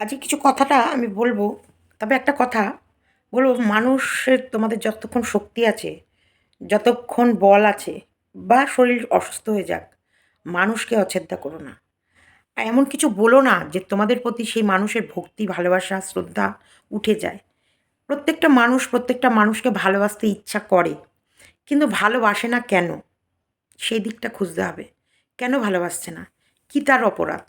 আজকে কিছু কথাটা আমি বলব। তবে একটা কথা বলব, মানুষের তোমাদের যতক্ষণ শক্তি আছে, যতক্ষণ বল আছে, বা শরীর অসুস্থ হয়ে যাক, মানুষকে অছেদ্যা করো না। এমন কিছু বলো না যে তোমাদের প্রতি সেই মানুষের ভক্তি, ভালোবাসা, শ্রদ্ধা উঠে যায়। প্রত্যেকটা মানুষ, প্রত্যেকটা মানুষকে ভালোবাসতে ইচ্ছা করে, কিন্তু ভালোবাসে না কেন? সেই দিকটা খুঁজতে হবে। কেন ভালোবাসছে না? কী তার অপরাধ?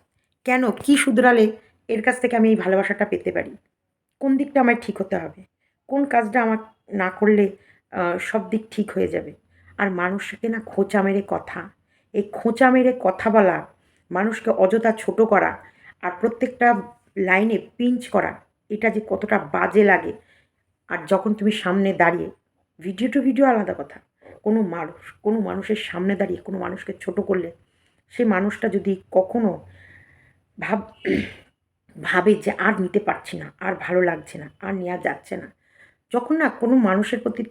কেন কি শুধরালে এর কাছ থেকে আমি এই ভালোবাসাটা পেতে পারি। কোন দিকটা আমার ঠিক হতে হবে? কোন কাজটা আমার না করলে সব দিক ঠিক হয়ে যাবে? আর মানুষকে না খোঁচা মেরে কথা। এই খোঁচা মেরে কথা বলা, মানুষকে অযথা ছোট করা আর প্রত্যেকটা লাইনে পিঞ্চ করা, এটা যে কতটা বাজে লাগে। আর যখন তুমি সামনে দাঁড়িয়ে, ভিডিও টু ভিডিও আলাদা কথা। কোনো মানুষ, কোনো মানুষের সামনে দাঁড়িয়ে কোনো মানুষকে ছোট করলে সেই মানুষটা যদি কখনো ভাব ভাবে যে আর নিতে পারছি না, আর ভালো লাগছে না, আর নেওয়া যাচ্ছে না। যখন না কোনো মানুষের প্রতি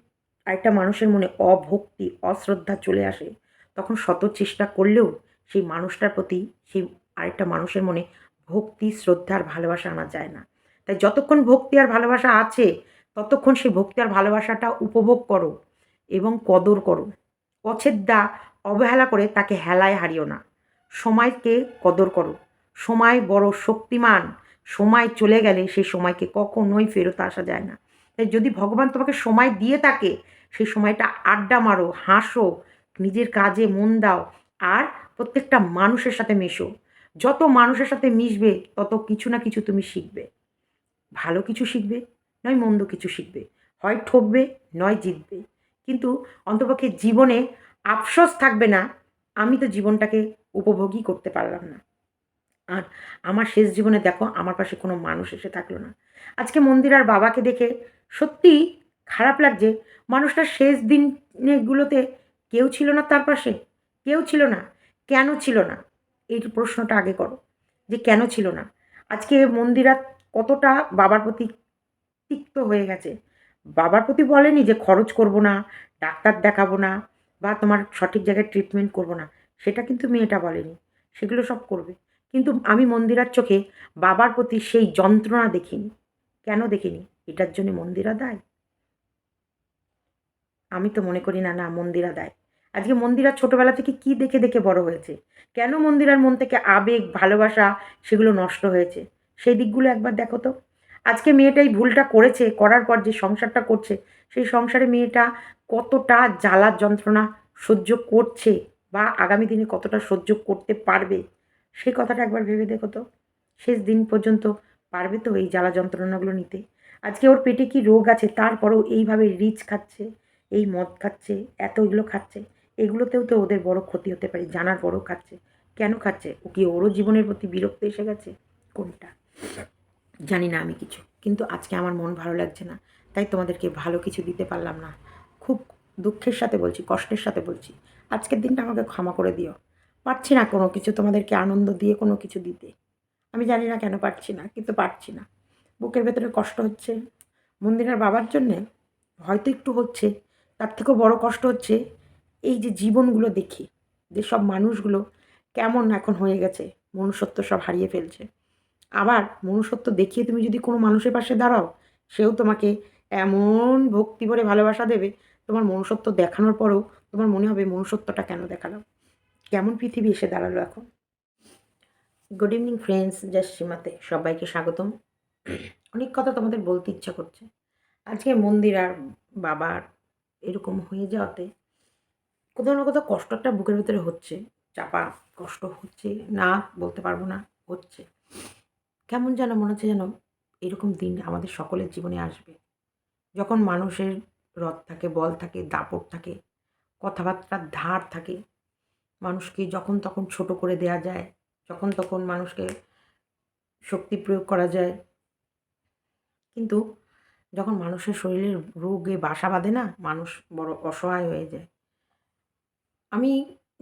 আরেকটা মানুষের মনে অভক্তি, অশ্রদ্ধা চলে আসে, তখন শত চেষ্টা করলেও সেই মানুষটার প্রতি, সেই আরেকটা মানুষের মনে ভক্তি, শ্রদ্ধা আর ভালোবাসা আনা যায় না। তাই যতক্ষণ ভক্তি আর ভালোবাসা আছে, ততক্ষণ সেই ভক্তি আর ভালোবাসাটা উপভোগ করো এবং কদর করো। অছেদ্যা অবহেলা করে তাকে হেলায় হারিও না। সময়কে কদর করো। সময় বড় শক্তিমান সময় চলে গেলে সেই সময়কে কখনোই ফেরত আসা যায় না। তাই যদি ভগবান তোমাকে সময় দিয়ে থাকে সেই সময়টা আড্ডা মারো, হাসো, নিজের কাজে মন দাও আর প্রত্যেকটা মানুষের সাথে মেশো। যত মানুষের সাথে মিশবে, তত কিছু না কিছু তুমি শিখবে। ভালো কিছু শিখবে, নয় মন্দ কিছু শিখবে। হয় ঠকবে, নয় জিতবে। কিন্তু অন্তপক্ষে জীবনে আফসোস থাকবে না, আমি তো জীবনটাকে উপভোগই করতে পারলাম না। আর আমার শেষ জীবনে দেখো, আমার পাশে কোনো মানুষ এসে থাকল না। আজকে মন্দিরার বাবাকে দেখে সত্যি খারাপ লাগছে। মানুষটার শেষ দিনগুলোতে কেউ ছিল না তার পাশে? কেউ ছিল না? কেন ছিল না? এই প্রশ্নটা আগে করো, যে কেন ছিল না? আজকে মন্দিরা কতটা বাবার প্রতি তিক্ত হয়ে গেছে? বাবার প্রতি বলেনি যে খরচ করব না, ডাক্তার দেখাবো না, বা তোমার সঠিক জায়গায় ট্রিটমেন্ট করব না। সেটা কিন্তু মেয়েটা বলেনি। সেগুলো সব করবে। কিন্তু আমি মন্দিরার চোখে বাবার প্রতি সেই যন্ত্রণা দেখিনি। কেন দেখিনি? এটার জন্য মন্দিরা দায়। আমি তো মনে করি না না, মন্দিরা দেয়। আজকে মন্দিরা ছোটবেলা থেকে কি দেখে দেখে বড় হয়েছে? কেন মন্দিরার মন থেকে আবেগ, ভালোবাসা সেগুলো নষ্ট হয়েছে? সেই দিকগুলো একবার দেখো তো। আজকে মেয়েটা এই ভুলটা করেছে, করার পর যে সংসারটা করছে, সেই সংসারে মেয়েটা কতটা জ্বালার যন্ত্রণা সহ্য করছে বা আগামী দিনে কতটা সহ্য করতে পারবে সেই কথাটা একবার ভেবে দেখো তো। শেষ দিন পর্যন্ত পারবে তো এই জ্বালা যন্ত্রণাগুলো নিতে? আজকে ওর পেটে কি রোগ আছে? তারপরেও এইভাবে রিচ খাচ্ছে, এই মদ খাচ্ছে এত এগুলো খাচ্ছে, এগুলোতেও তো ওদের বড় ক্ষতি হতে পারে, জানার বড় খাচ্ছে। কেন খাচ্ছে? ও কি ওরও জীবনের প্রতি বিরক্ত এসে গেছে? কোনটা? জানি না আমি কিছু। কিন্তু আজকে আমার মন ভালো লাগছে না। তাই তোমাদেরকে ভালো কিছু দিতে পারলাম না। খুব দুঃখের সাথে বলছি, কষ্টের সাথে বলছি। আজকের দিনটা আমাকে ক্ষমা করে দিও। পারছি না কোনো কিছু, তোমাদেরকে আনন্দ দিয়ে কোনো কিছু দিতে। আমি জানি না কেন পারছি না, কিন্তু পারছি না। বুকের ভেতরে কষ্ট হচ্ছে। মন্দিরের বাবার জন্যে হয়তো একটু হচ্ছে, তার থেকেও বড় কষ্ট হচ্ছে এই যে জীবনগুলো দেখি, যে সব মানুষগুলো কেমন এখন হয়ে গেছে, মনুষ্যত্ব সব হারিয়ে ফেলছে। আবার মনুষ্যত্ব দেখিয়ে তুমি যদি কোনো মানুষের পাশে দাঁড়াও, সেও তোমাকে এমন ভক্তি ভরে ভালোবাসা দেবে, তোমার মনুষ্যত্ব দেখানোর পরেও তোমার মনে হবে মনুষ্যত্বটা কেন দেখালাম। কেমন পৃথিবী এসে দাঁড়াল এখন? গুড ইভিনিং ফ্রেন্ডস জাস্ট সীমাতে সবাইকে স্বাগতম। অনেক কথা তোমাদের বলতে ইচ্ছা করছে। আজকে মন্দির আর বাবার এরকম হয়ে যাওয়াতে কোথাও না কোথাও কষ্ট একটা বুকের ভিতরে হচ্ছে। চাপা কষ্ট হচ্ছে, না বলতে পারব না, হচ্ছে। কেমন যেন মনে হচ্ছে যেন এরকম দিন আমাদের সকলের জীবনে আসবে। যখন মানুষের রথ থাকে, বল থাকে, দাপট থাকে, কথাবার্তার ধার থাকে মানুষকে যখন তখন ছোট করে দেয়া যায়, যখন তখন মানুষকে শক্তি প্রয়োগ করা যায়। কিন্তু যখন মানুষের শরীরের রোগে বাসা বাঁধে না, মানুষ বড় অসহায় হয়ে যায়। আমি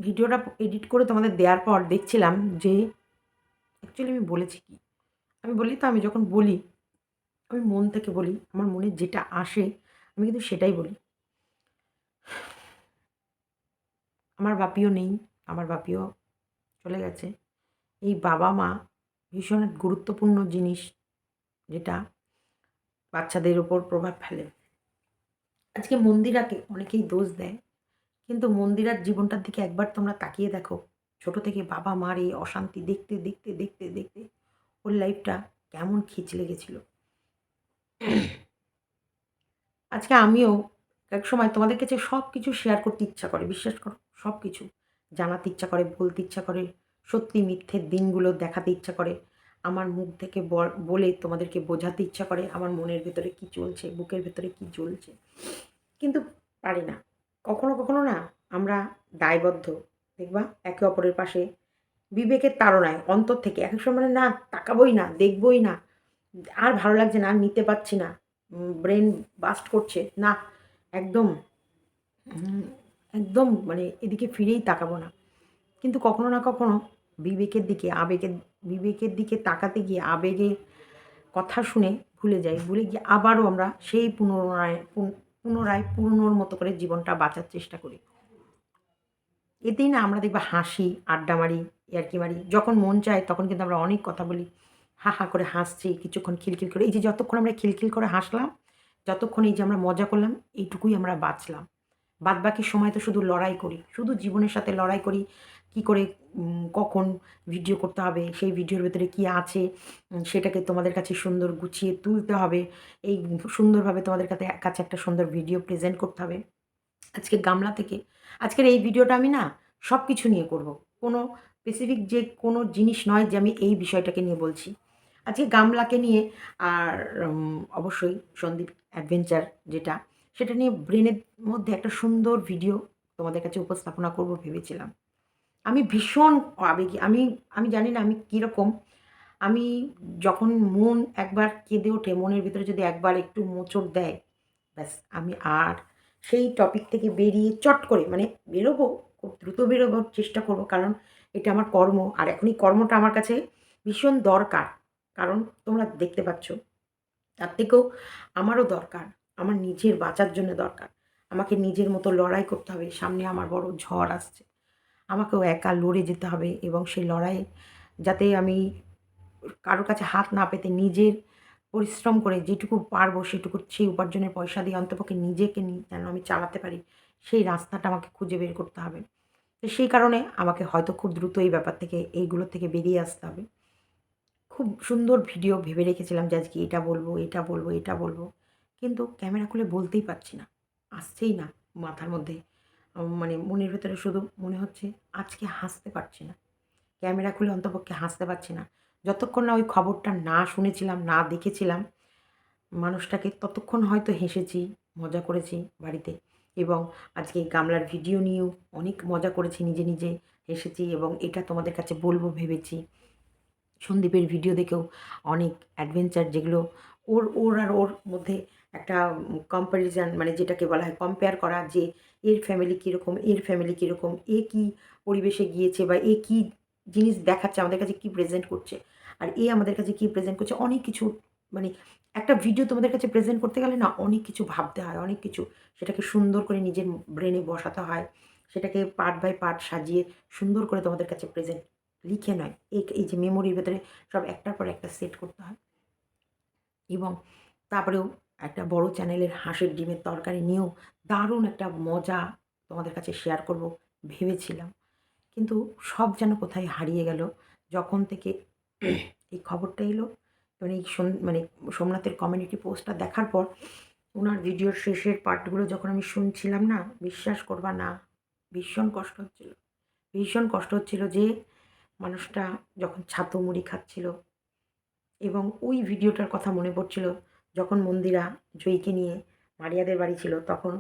ভিডিওটা এডিট করে তোমাদের দেওয়ার পর দেখছিলাম যে অ্যাকচুয়ালি আমি বলেছি কি? আমি বলি তো, আমি যখন বলি, আমি মন থেকে বলি, আমার মনে যেটা আসে, আমি কিন্তু সেটাই বলি। আমার বাপিও নেই, আমার বাপিও চলে গেছে। এই বাবা মা ভীষণ গুরুত্বপূর্ণ জিনিস যেটা বাচ্চাদের ওপর প্রভাব ফেলে। আজকে মন্দিরাকে অনেকেই দোষ দেয়, কিন্তু মন্দিরার জীবনটার দিকে একবার তোমরা তাকিয়ে দেখো। ছোট থেকে বাবা মার এই অশান্তি দেখতে দেখতে দেখতে দেখতে ওর লাইফটা কেমন খিচ লেগেছিল। আজকে আমিও এক সময় তোমাদের কাছে সব কিছু শেয়ার করতে ইচ্ছা করে, বিশ্বাস করো সব কিছু জানাতে ইচ্ছা করে, বলতে ইচ্ছা করে, সত্যি মিথ্যের দিনগুলো দেখাতে ইচ্ছা করে। আমার মুখ থেকে বলে তোমাদেরকে বোঝাতে ইচ্ছা করে, আমার মনের ভেতরে কি চলছে, বুকের ভেতরে কি চলছে কিন্তু পারি না। কখনো কখনো না আমরা দায়বদ্ধ, দেখবা? একে অপরের পাশে। বিবেকের তাড়নায়, অন্তর থেকে। এক সময় মানে না, তাকাবই না, দেখবই না। আর ভালো লাগছে না নিতে পারছি না। ব্রেন বাস্ট করছে। না একদম একদম মানে এদিকে ফিরেই তাকাবো না। কিন্তু কখনো না কখনো বিবেকের দিকে, আবেগের, বিবেকের দিকে তাকাতে গিয়ে আবেগে কথা শুনে ভুলে যাই। ভুলে গিয়ে আবারও আমরা সেই পুনরায় পুনরায় পুরনোর মতো করে জীবনটা বাঁচার চেষ্টা করি। এতেই না আমরা দেখব হাসি, আড্ডা মারি, ইয়ার্কি মারি, যখন মন চায় তখন কিন্তু আমরা অনেক কথা বলি। হা হা করে হাসছি, কিছুক্ষণ খিলখিল করে, এই যে যতক্ষণ আমরা খিলখিল করে হাসলাম যতক্ষণ এই যে আমরা মজা করলাম, এইটুকুই আমরা বাঁচলাম। বাদ বাকি সময় তো শুধু লড়াই করি। শুধু জীবনের সাথে লড়াই করি, কি করে কখন ভিডিও করতে হবে, সেই ভিডিওর ভেতরে কি আছে সেটাকে তোমাদের কাছে সুন্দর গুছিয়ে তুলতে হবে। এই সুন্দরভাবে তোমাদের কাছে কাছে একটা সুন্দর ভিডিও প্রেজেন্ট করতে হবে। আজকে গামলা থেকে, আজকের এই ভিডিওটা আমি না সব কিছু নিয়ে করব। কোনো স্পেসিফিক যে কোনো জিনিস নয় যে আমি এই বিষয়টাকে নিয়ে বলছি। আজকে গামলাকে নিয়ে আর অবশ্যই সন্দীপ অ্যাডভেঞ্চার যেটা, সেটা নিয়ে ব্রেনের মধ্যে একটা সুন্দর ভিডিও তোমাদের কাছে উপস্থাপনা করব ভেবেছিলাম। আমি ভীষণ আবেগী, আমি আমি জানি না আমি কীরকম। আমি যখন মন একবার কেঁদে ওঠে, মনের ভিতরে যদি একবার একটু মোচড় দেয়, ব্যাস, আমি আর সেই টপিক থেকে বেরিয়ে চট করে মানে বেরোবো, খুব দ্রুত বেরোবার চেষ্টা করব, কারণ এটা আমার কর্ম, আর এখন এই কর্মটা আমার কাছে ভীষণ দরকার। কারণ তোমরা দেখতে পাচ্ছ, তার থেকেও আমারও দরকার, আমার নিজের বাঁচার জন্য দরকার। আমাকে নিজের মতো লড়াই করতে হবে, সামনে আমার বড় ঝড় আসছে। আমাকেও একা লড়ে যেতে হবে এবং সেই লড়াই যাতে আমি কারোর কাছে হাত না পেতে, নিজের পরিশ্রম করে যেটুকু পারব সেটুকু, সেই উপার্জনের পয়সা দিয়ে অন্তপক্ষে নিজেকে যেন আমি চালাতে পারি, সেই রাস্তাটা আমাকে খুঁজে বের করতে হবে। তো সেই কারণে আমাকে হয়তো খুব দ্রুত এই ব্যাপার থেকে, এইগুলো থেকে বেরিয়ে আসতে হবে। খুব সুন্দর ভিডিও ভেবে রেখেছিলাম যে আজকে এটা বলব এটা বলব এটা বলব। কিন্তু ক্যামেরা খুলে বলতেই পারছি না। আসছেই না মাথার মধ্যে। মানে মনের ভেতরে শুধু মনে হচ্ছে আজকে হাসতে পারছি না। ক্যামেরা খুলে অন্তপক্ষে হাসতে পারছি না। যতক্ষণ না ওই খবরটা না শুনেছিলাম, না দেখেছিলাম, মানুষটাকে ততক্ষণ হয়তো হেসেছি, মজা করেছি বাড়িতে। এবং আজকে গামলার ভিডিও নিয়েও অনেক মজা করেছি, নিজে নিজে হেসেছি এবং এটা তোমাদের কাছে বলব ভেবেছি। সন্দীপের ভিডিও দেখেও অনেক অ্যাডভেঞ্চার যেগুলো ওর ওর আর ওর মধ্যে একটা কম্প্যারিজন মানে যেটাকে বলা হয় কম্পেয়ার করা যে এর ফ্যামিলি কীরকম, এর ফ্যামিলি কীরকম, এ কী পরিবেশে গিয়েছে বা এ কী জিনিস দেখাচ্ছে, আমাদের কাছে কী প্রেজেন্ট করছে আর এ আমাদের কাছে কী প্রেজেন্ট করছে, অনেক কিছু মানে একটা ভিডিও তোমাদের কাছে প্রেজেন্ট করতে গেলে না অনেক কিছু ভাবতে হয়, অনেক কিছু সেটাকে সুন্দর করে নিজের ব্রেনে বসাতে হয়, সেটাকে পার্ট বাই পার্ট সাজিয়ে সুন্দর করে তোমাদের কাছে প্রেজেন্ট লিখে নয়। এই যে মেমোরির ভেতরে সব একটার পর একটা সেট করতে হয়। এবং তারপরেও একটা বড় চ্যানেলের হাঁসের ডিমের তরকারি নিয়েও দারুণ একটা মজা তোমাদের কাছে শেয়ার করব ভেবেছিলাম। কিন্তু সব যেন কোথায় হারিয়ে গেল, যখন থেকে এই খবরটা এলো মানে এই মানে সোমনাথের কমিউনিটি পোস্টটা দেখার পর ওনার ভিডিওর শেষের পার্টগুলো যখন আমি শুনছিলাম না, বিশ্বাস করবা না, ভীষণ কষ্ট হচ্ছিল। ভীষণ কষ্ট হচ্ছিল যে মানুষটা যখন ছাতু মুড়ি খাচ্ছিল এবং ওই ভিডিওটার কথা মনে পড়ছিল যখন মন্দিরা জয়ীকে নিয়ে মারিয়াদের বাড়ি ছিল তখন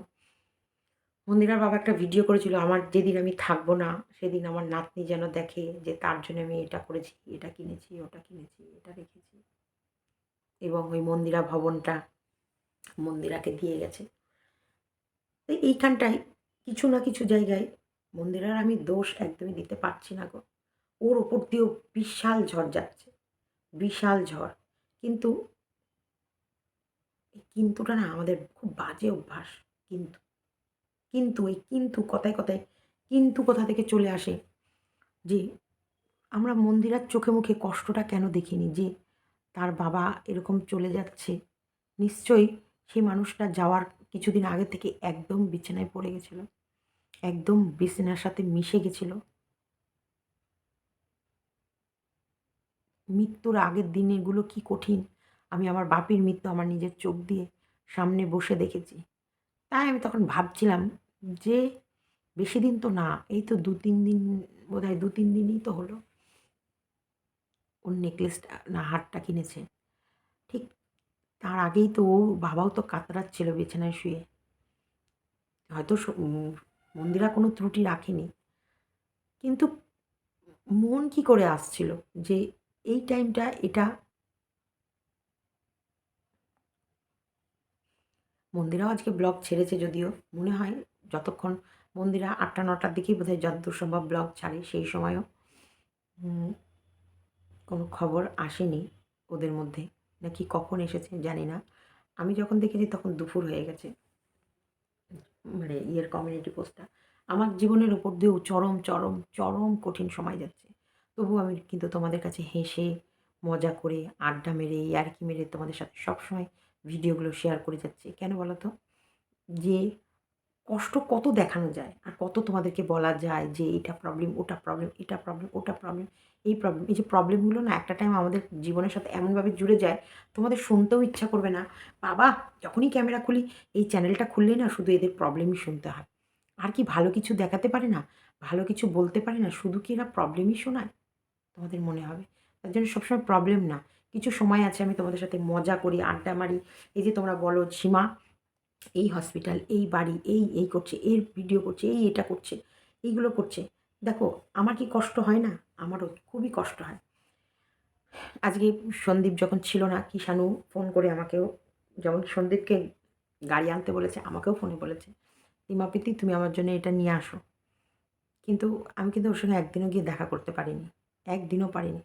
মন্দিরার বাবা একটা ভিডিও করেছিল, আমার যেদিন আমি থাকব না, সেদিন আমার নাতনি যেন দেখে যে তার জন্য আমি এটা করেছি, এটা কিনেছি, ওটা কিনেছি, এটা রেখেছি। এবং ওই মন্দিরা ভবনটা মন্দিরাকে দিয়ে গেছে। তো এইখানটায় কিছু না কিছু জায়গায় মন্দিরার আমি দোষ একদমই দিতে পারছি না গো। ওর ওপর দিয়েও বিশাল ঝড় যাচ্ছে, বিশাল ঝড়। কিন্তু এই কিন্তুটা না আমাদের খুব বাজে অভ্যাস, কিন্তু কিন্তু এই কিন্তু কথায় কথায়, কিন্তু কোথা থেকে চলে আসে যে আমরা মন্দিরার চোখে মুখে কষ্টটা কেন দেখিনি? যে তার বাবা এরকম চলে যাচ্ছে, নিশ্চয়ই সেই মানুষটা যাওয়ার কিছুদিন আগে থেকে একদম বিছানায় পড়ে গেছিল, একদম বিছানার সাথে মিশে গেছিল। মৃত্যুর আগের দিনেগুলো কি কঠিন? আমি আমার বাপির মৃত্যু আমার নিজের চোখ দিয়ে সামনে বসে দেখেছি। তাই আমি তখন ভাবছিলাম যে বেশি দিন তো না, এই তো দু তিন দিন বোধ হয় দু তিন দিনই তো হলো। ওর নেকলেসটা না, হারটা কিনেছে। ঠিক তার আগেই তো ও বাবাও তো কাতরাচ্ছিল বিছানায় শুয়ে। হয়তো মন্দিরা কোনো ত্রুটি রাখেনি। কিন্তু মন কি করে আসছিল যে এই টাইমটা এটা। মন্দিরাও আজকে ব্লগ ছেড়েছে যদিও, মনে হয় যতক্ষণ মন্দিরা আটটা, নটার দিকেই বোধহয় যতদূর সম্ভব ব্লগ ছাড়ে সেই সময়ও। কোনো খবর আসেনি ওদের মধ্যে, নাকি কখন এসেছে জানি না। আমি যখন দেখেছি তখন দুপুর হয়ে গেছে। মানে ইয়ের কমিউনিটি পোস্টটা আমার জীবনের ওপর দিয়েও চরম চরম চরম কঠিন সময় যাচ্ছে। তবু আমি কিন্তু তোমাদের কাছে হেসে, মজা করে, আড্ডা মেরে, ইয়ার্কি মেরে তোমাদের সাথে সবসময় ভিডিওগুলো শেয়ার করে যাচ্ছি। কেন বলো তো যে কষ্ট কত দেখানো যায় আর কত তোমাদেরকে বলা যায় যে এটা প্রবলেম ওটা প্রবলেম এটা প্রবলেম ওটা প্রবলেম এই প্রবলেম এই যে প্রবলেমগুলো না একটা টাইম আমাদের জীবনের সাথে এমনভাবে জুড়ে যায়, তোমাদের শুনতেও ইচ্ছা করবে না। বাবা, যখনই ক্যামেরা খুলি, এই চ্যানেলটা খুললেই না শুধু এদের প্রবলেমই শুনতে হয়। আর কি ভালো কিছু দেখাতে পারে না? ভালো কিছু বলতে পারে না? শুধু কি এরা প্রবলেমই শোনায়? তোমাদের মনে হবে। তার জন্য সবসময় প্রবলেম না। কিছু সময় আছে, আমি তোমাদের সাথে মজা করি, আড্ডা মারি। এই যে তোমরা বলো, সীমা, এই হসপিটাল এই বাড়ি, এই এই করছে, এর ভিডিও করছে, এই, এটা করছে, এইগুলো করছে। দেখো, আমার কি কষ্ট হয় না? আমারও খুবই কষ্ট হয়। আজকে সন্দীপ যখন ছিল না কিষাণু ফোন করে আমাকেও, যেমন সন্দীপকে গাড়ি আনতে বলেছে, আমাকেও ফোনে বলেছে রিমাপিতি তুমি আমার জন্য এটা নিয়ে আসো। কিন্তু আমি কিন্তু ওর সঙ্গে একদিনও গিয়ে দেখা করতে পারিনি। একদিনও পারিনি,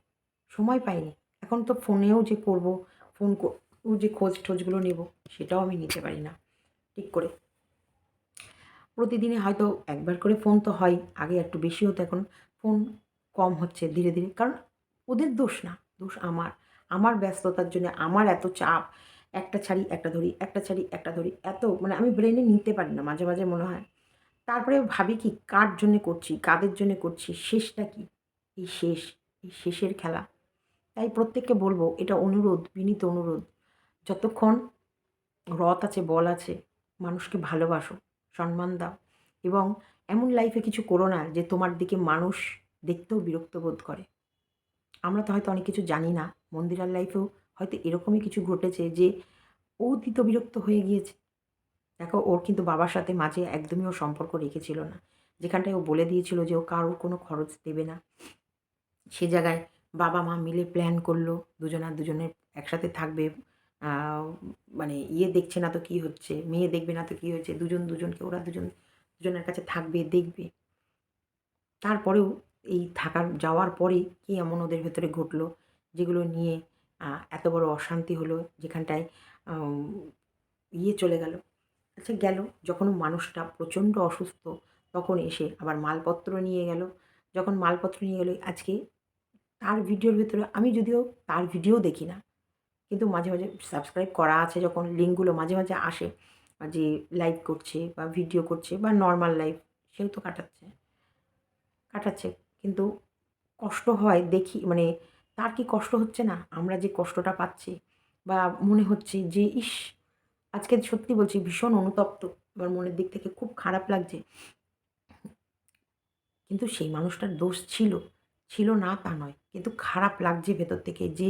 সময় পাইনি। এখন তো ফোনেও যে করব, ফোন ও যে খোঁজ টোজগুলো নেব, সেটাও আমি নিতে পারি না, ঠিক করে। প্রতিদিনে হয়তো একবার করে ফোন তো হয়, আগে একটু বেশি হতো, এখন ফোন কম হচ্ছে ধীরে ধীরে, কারণ ওদের দোষ না, দোষ আমার। আমার ব্যস্ততার জন্য, আমার এত চাপ, একটা ছাড়ি, একটা ধরি, একটা ছাড়ি, একটা ধরি, এত মানে আমি ব্রেনে নিতে পারি না, মাঝে মাঝে মনে হয়। তারপরে ভাবি কি, কার জন্য করছি, কাদের জন্য করছি, শেষটা কি? এই শেষ, এই শেষের খেলা। তাই প্রত্যেককে বলব, এটা অনুরোধ, বিনীত অনুরোধ। যতক্ষণ রথ আছে, বল আছে, মানুষকে ভালোবাসো, সম্মান দাও। এবং এমন লাইফে কিছু করো না যে তোমার দিকে মানুষ দেখতেও বিরক্ত বোধ করে। আমরা তো হয়তো অনেক কিছু জানি না। মন্দিরার লাইফেও হয়তো এরকমই কিছু ঘটেছে যে ও দিত বিরক্ত হয়ে গিয়েছে। দেখো, ওর কিন্তু বাবার সাথে মাঝে একদমই ও সম্পর্ক রেখেছিল না। যেখানটায় ও বলে দিয়েছিল যে ও কারোর কোনো খরচ দেবে না। সে জায়গায় বাবা মা মিলে প্ল্যান করল, দুজনা দুজনের একসাথে থাকবে। মানে ইয়ে দেখছে না তো কী হচ্ছে, মেয়ে দেখবে না তো কী হচ্ছে দুজন দুজনকে ওরা দুজন দুজনের কাছে থাকবে, দেখবে। তারপরেও এই থাকার, যাওয়ার পরে কী এমন ওদের ভেতরে ঘটলো, যেগুলো নিয়ে এত বড় অশান্তি হলো যেখানটায় ইয়ে চলে গেল। আচ্ছা গেল যখন মানুষটা প্রচণ্ড অসুস্থ, তখন এসে আবার মালপত্র নিয়ে গেল। যখন মালপত্র নিয়ে গেলো, আজকে তার ভিডিওর ভেতরে আমি যদিও তার ভিডিও দেখি না, কিন্তু মাঝে মাঝে সাবস্ক্রাইব করা আছে যখন লিঙ্কগুলো মাঝে মাঝে আসে যে লাইভ করছে বা ভিডিও করছে বা নর্মাল লাইভ সেও তো কাটাচ্ছে কাটাচ্ছে, কিন্তু কষ্ট হয় দেখি মানে তার কি কষ্ট হচ্ছে না? আমরা যে কষ্টটা পাচ্ছি, বা মনে হচ্ছে যে ইস, আজকে সত্যি বলছি ভীষণ অনুতপ্ত, আমার মনের দিক থেকে খুব খারাপ লাগছে। কিন্তু সেই মানুষটার দোষ ছিল ছিল না তা নয়। কিন্তু খারাপ লাগছে ভেতর থেকে যে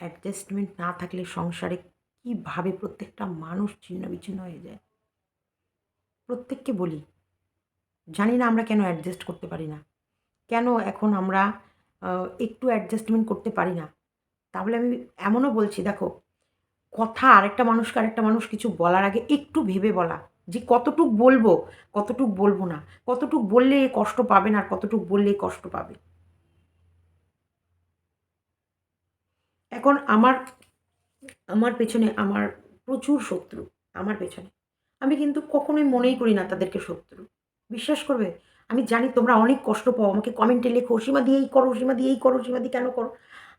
অ্যাডজাস্টমেন্ট না থাকলে সংসারে কীভাবে প্রত্যেকটা মানুষ ছিন্ন বিচ্ছিন্ন হয়ে যায়? প্রত্যেককে বলি, জানি না আমরা কেন অ্যাডজাস্ট করতে পারি না। কেন এখন আমরা একটু অ্যাডজাস্টমেন্ট করতে পারি না? তাহলে আমি এমনও বলছি, দেখো, কথা আরেকটা মানুষকে আরেকটা মানুষ কিছু বলার আগে একটু ভেবে বলা। যে কতটুক বলব কতটুক বলব না। কতটুক বললে কষ্ট পাবে না, আর কতটুক বললে কষ্ট পাবে। এখন আমার আমার পেছনে আমার প্রচুর শত্রু, আমার পেছনে। আমি কিন্তু কখনোই মনেই করি না তাদেরকে শত্রু। বিশ্বাস করবে? আমি জানি তোমরা অনেক কষ্ট পাও, আমাকে কমেন্টে লেখো, সীমা দিয়ে এই করো, সীমা দিয়ে এই করো, সীমা দিয়ে কেন করো?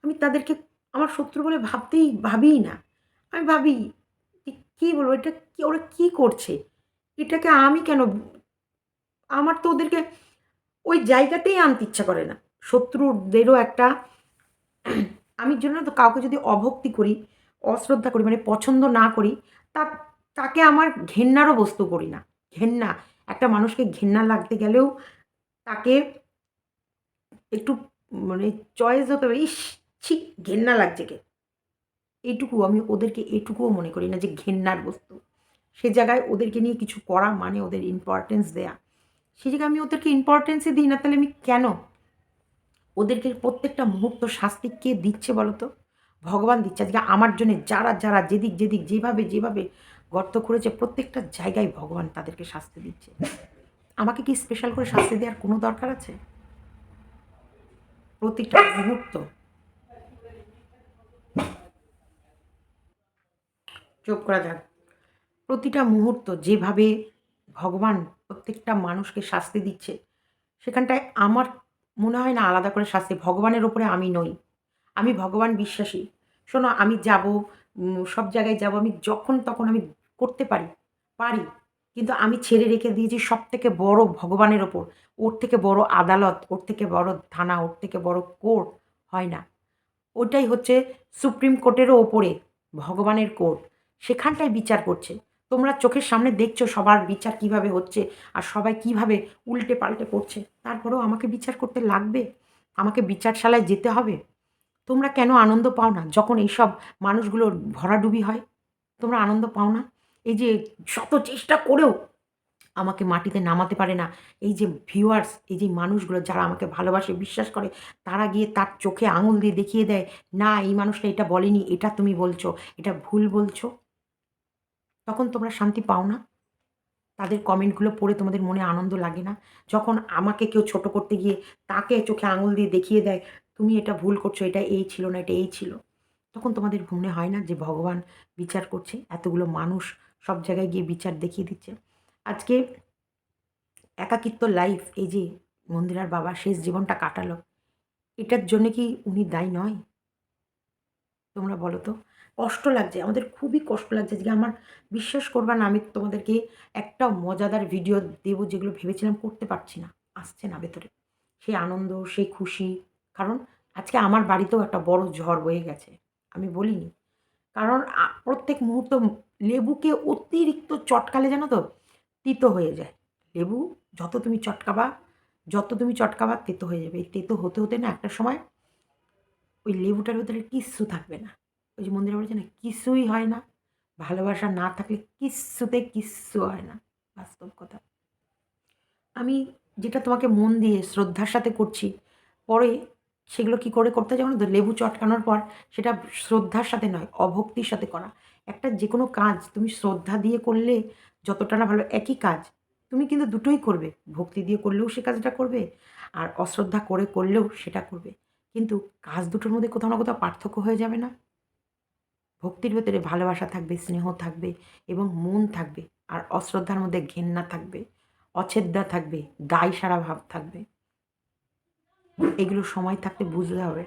আমি তাদেরকে, আমার শত্রু বলে ভাবতেই ভাবিই না। আমি ভাবি কী বলব, এটা ওরা কী করছে? এটাকে আমি কেন আমার তো ওদেরকে ওই জায়গাতেই আনতে ইচ্ছা করে না। শত্রুদেরও একটা আমি জন্য তো কাউকে যদি অভক্তি করি, অশ্রদ্ধা করি মানে পছন্দ না করি, তা, তাকে আমার ঘেন্নারও বস্তু করি না। ঘেন্না, একটা মানুষকে ঘেন্না লাগতে গেলেও তাকে একটু মানে চয়েস হতে হবে, ইস, ছি, ঘেন্না লাগছে কে? এইটুকু আমি ওদেরকে এটুকুও মনে করি না যে ঘেন্নার বস্তু। সে জায়গায় ওদেরকে নিয়ে কিছু করা মানে ওদের ইম্পর্টেন্স দেয়া। সে জায়গায় আমি ওদেরকে ইম্পর্টেন্সই দিই না, তাহলে আমি কেন? ওদেরকে প্রত্যেকটা মুহূর্ত শাস্তি কে দিচ্ছে বলো তো? ভগবান দিচ্ছে। আজকে আমার জন্য যারা যারা যেদিক যেদিক, যেভাবে যেভাবে গর্ত করেছে, প্রত্যেকটা জায়গায় ভগবান তাদেরকে শাস্তি দিচ্ছে। আমাকে কি স্পেশাল করে শাস্তি দেওয়ার কোনো দরকার আছে? প্রতিটা মুহূর্ত। চুপ করা যাক। প্রতিটা মুহূর্ত যেভাবে ভগবান প্রত্যেকটা মানুষকে শাস্তি দিচ্ছে, সেখানটায় আমার মনে হয় না আলাদা করে শাস্তি, ভগবানের ওপরে আমি নই। আমি ভগবান বিশ্বাসী। শোনো, আমি যাব সব জায়গায় যাব, আমি যখন তখন আমি করতে পারি পারি। কিন্তু আমি ছেড়ে রেখে দিয়েছি সব থেকে বড় ভগবানের ওপর। ওর থেকে বড় আদালত, ওর থেকে বড় থানা, ওর থেকে বড় কোর্ট হয় না। ওটাই হচ্ছে সুপ্রিম কোর্টেরও ওপরে, ভগবানের কোর্ট। সেখানটায় বিচার করছে। তোমরা চোখের সামনে দেখছ সবার বিচার কীভাবে হচ্ছে আর সবাই কীভাবে উল্টে পাল্টে পড়ছে তারপরেও আমাকে বিচার করতে লাগবে? আমাকে বিচারশালায় যেতে হবে? তোমরা কেন আনন্দ পাও না যখন এইসব মানুষগুলোর ভরাডুবি হয়? তোমরা আনন্দ পাও না? এই যে শত চেষ্টা করেও আমাকে মাটিতে নামাতে পারে না। এই যে ভিউয়ার্স এই যে মানুষগুলো যারা আমাকে ভালোবাসে, বিশ্বাস করে, তারা গিয়ে তার চোখে আঙুল দিয়ে দেখিয়ে দেয়, না, এই মানুষটা এটা বলেনি, এটা তুমি বলছো, এটা ভুল বলছো। তখন তোমরা শান্তি পাও না। তাদের কমেন্টগুলো পড়ে তোমাদের মনে আনন্দ লাগে না। যখন আমাকে কেউ ছোট করতে গিয়ে তাকে চোখে আঙুল দিয়ে দেখিয়ে দেয়, তুমি এটা ভুল করছ, এটা এই ছিল না, এটা এই ছিল। তখন তোমাদের মনে হয় না যে ভগবান বিচার করছে। এতগুলো মানুষ সব জায়গায় গিয়ে বিচার দেখিয়ে দিচ্ছে। আজকে একাকিত্ব লাইফ এই যে মন্দিরার বাবা, শেষ জীবনটা কাটালো, এটার জন্য কি উনি দায়ী নয়? তোমরা বলো তো। কষ্ট লাগছে, আমাদের খুবই কষ্ট লাগছে। যে আমার বিশ্বাস করবা না, আমি তোমাদেরকে একটা মজাদার ভিডিও দেবো যেগুলো ভেবেছিলাম করতে পারছি না। আসছে না ভেতরে। সেই আনন্দ সেই খুশি, কারণ আজকে আমার বাড়িতেও একটা বড় ঝড় বয়ে গেছে, আমি বলিনি। কারণ প্রত্যেক মুহূর্ত লেবুকে অতিরিক্ত চটকালে জানো তো, তিতো হয়ে যায়। লেবু যত তুমি চটকাবা, যত তুমি চটকাবা, তেতো হয়ে যাবে। এই তেতো হতে হতে না একটা সময় ওই লেবুটার ভেতরে কিচ্ছু থাকবে না। ওই যে মন্দিরে বলেছে না, কিছুই হয় না। ভালোবাসা না থাকলে কিচ্ছুতে কিচ্ছু হয় না, বাস্তব কথা। আমি যেটা তোমাকে মন দিয়ে শ্রদ্ধার সাথে করছি, পরে সেগুলো কি করে করতে যাব লেবু চটকানোর পর সেটা শ্রদ্ধার সাথে নয়, অভক্তির সাথে করা। একটা যে কোনো কাজ তুমি শ্রদ্ধা দিয়ে করলে যতটা না ভালো, একই কাজ। তুমি কিন্তু দুটোই করবে, ভক্তি দিয়ে করলেও সে কাজটা করবে, আর অশ্রদ্ধা করে করলেও সেটা করবে। কিন্তু কাজ দুটোর মধ্যে কোথাও না কোথাও পার্থক্য হয়ে যাবে না। ভক্তির ভেতরে ভালোবাসা থাকবে, স্নেহ থাকবে এবং মন থাকবে আর অশ্রদ্ধার মধ্যে ঘেন্না থাকবে অছেদ্যা থাকবে, দায় সারা ভাব থাকবে। এগুলো সময় থাকতে বুঝতে হবে।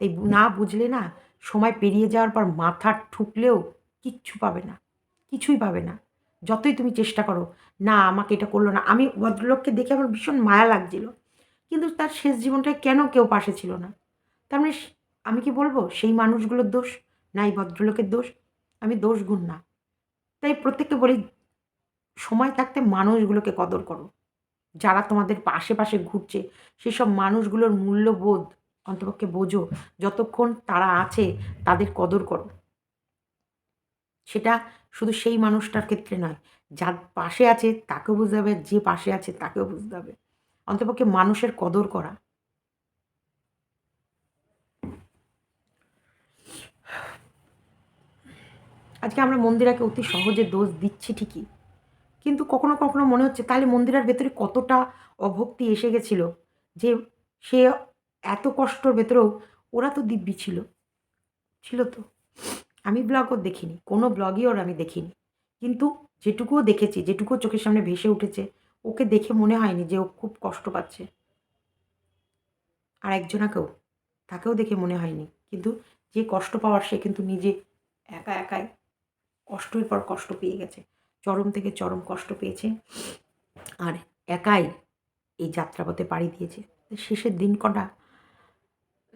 এই না বুঝলে না সময় পেরিয়ে যাওয়ার পর মাথা ঠুকলেও কিচ্ছু পাবে না, কিছুই পাবে না। যতই তুমি চেষ্টা করো, না, আমাকে এটা করল না। আমি ভদ্রলোককে দেখে আমার ভীষণ মায়া লাগছিল। কিন্তু তার শেষ জীবনটায় কেন কেউ পাশে ছিল না? তার মানে আমি কি বলব? সেই মানুষগুলোর দোষ? না এই ভদ্রলোকের দোষ, আমি দোষ গুণ না। তাই প্রত্যেককে বলি, সময় থাকতে মানুষগুলোকে কদর করো। যারা তোমাদের আশেপাশে ঘুরছে, সেসব মানুষগুলোর মূল্যবোধ অন্তপক্ষে বোঝো। যতক্ষণ তারা আছে, তাদের কদর করো। সেটা শুধু সেই মানুষটার ক্ষেত্রে নয়, যার পাশে আছে, তাকেও বুঝতে হবে, যে পাশে আছে, তাকেও বুঝতে হবে। অন্তপক্ষে মানুষের কদর করা। আজকে আমরা মন্দিরাকে অতি সহজে দোষ দিচ্ছি ঠিকই, কিন্তু কখনো কখনো মনে হচ্ছে তাহলে মন্দিরের ভেতরে কতটা অভক্তি এসে গেছিল যে সে এত কষ্টর ভেতরেও ওরা তো দিব্যি ছিল ছিল তো। আমি ব্লগও দেখিনি, কোনো ব্লগই ওর আমি দেখিনি, কিন্তু যেটুকুও দেখেছি যেটুকুও চোখের সামনে ভেসে উঠেছে, ওকে দেখে মনে হয়নি যে ও খুব কষ্ট পাচ্ছে। আর একজনাকেও, তাকেও দেখে মনে হয়নি, কিন্তু যে কষ্ট পাওয়ার সে কিন্তু নিজে একা একাই কষ্টের পর কষ্ট পেয়ে গেছে। চরম থেকে চরম কষ্ট পেয়েছে। আর একাই এই যাত্রাপথে পাড়ি দিয়েছে। শেষের দিন কটা?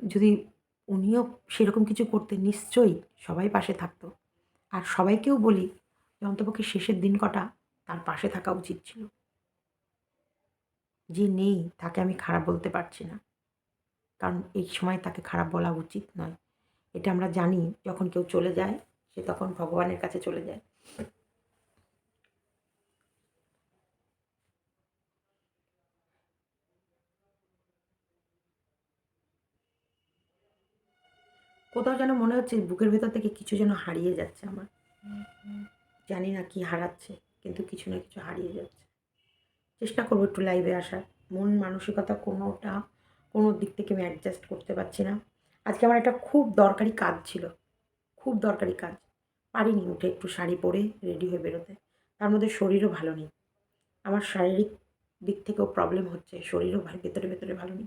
যদি উনিও সেরকম কিছু করতে নিশ্চয়ই সবাই পাশে থাকতো। আর সবাইকেও বলি, যে অন্তপক্ষে শেষের দিন কটা তার পাশে থাকা উচিত ছিল। যে নেই, তাকে আমি খারাপ বলতে পারছি না। কারণ এই সময় তাকে খারাপ বলা উচিত নয়। এটা আমরা জানি, যখন কেউ চলে যায় সে তখন ভগবানের কাছে চলে যায়। কোথাও যেন মনে হচ্ছে বুকের ভেতর থেকে কিছু যেন হারিয়ে যাচ্ছে আমার। জানি না কি হারাচ্ছে, কিন্তু কিছু না কিছু হারিয়ে যাচ্ছে। চেষ্টা করব একটু লাইভে আসার। মন মানসিকতা কোনোটা, কোনো দিক থেকে আমি অ্যাডজাস্ট করতে পারছি না। আজকে আমার একটা খুব দরকারি কাজ ছিল। খুব দরকারি কাজ। পারিনি উঠে একটু শাড়ি পরে রেডি হয়ে বেরোতে। তার মধ্যে শরীরও ভালো নেই। আমার শারীরিক দিক থেকেও প্রবলেম হচ্ছে, শরীরও ভালো ভেতরে ভেতরে ভালো নেই।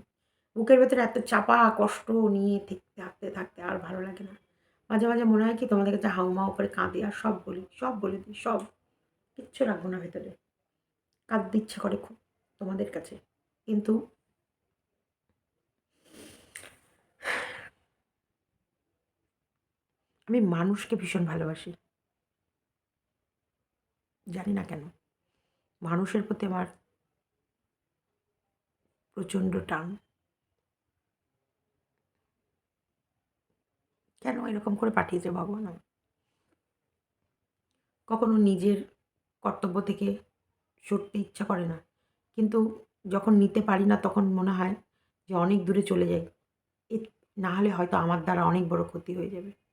বুকের ভেতরে এত চাপা, কষ্ট নিয়ে থাকতে থাকতে থাকতে আর ভালো লাগে না। মাঝে মাঝে মনে হয় কি, তোমাদের কাছে হাউমাউ করে কাঁদে, আর সব বলি, সব বলে দিই, সব। কিচ্ছু রাখব না ভেতরে। কাঁদতে ইচ্ছে করে খুব তোমাদের কাছে। কিন্তু আমি মানুষকে ভীষণ ভালোবাসি। জানি না কেন। মানুষের প্রতি আমার প্রচণ্ড টান। কেন এরকম করে পাঠিয়েছে ভগবান কখনো নিজের কর্তব্য থেকে সরতে ইচ্ছা করে না। কিন্তু যখন নিতে পারি না, তখন মনে হয় যে অনেক দূরে চলে যাই। না হলে হয়তো আমার দ্বারা অনেক বড় ক্ষতি হয়ে যাবে।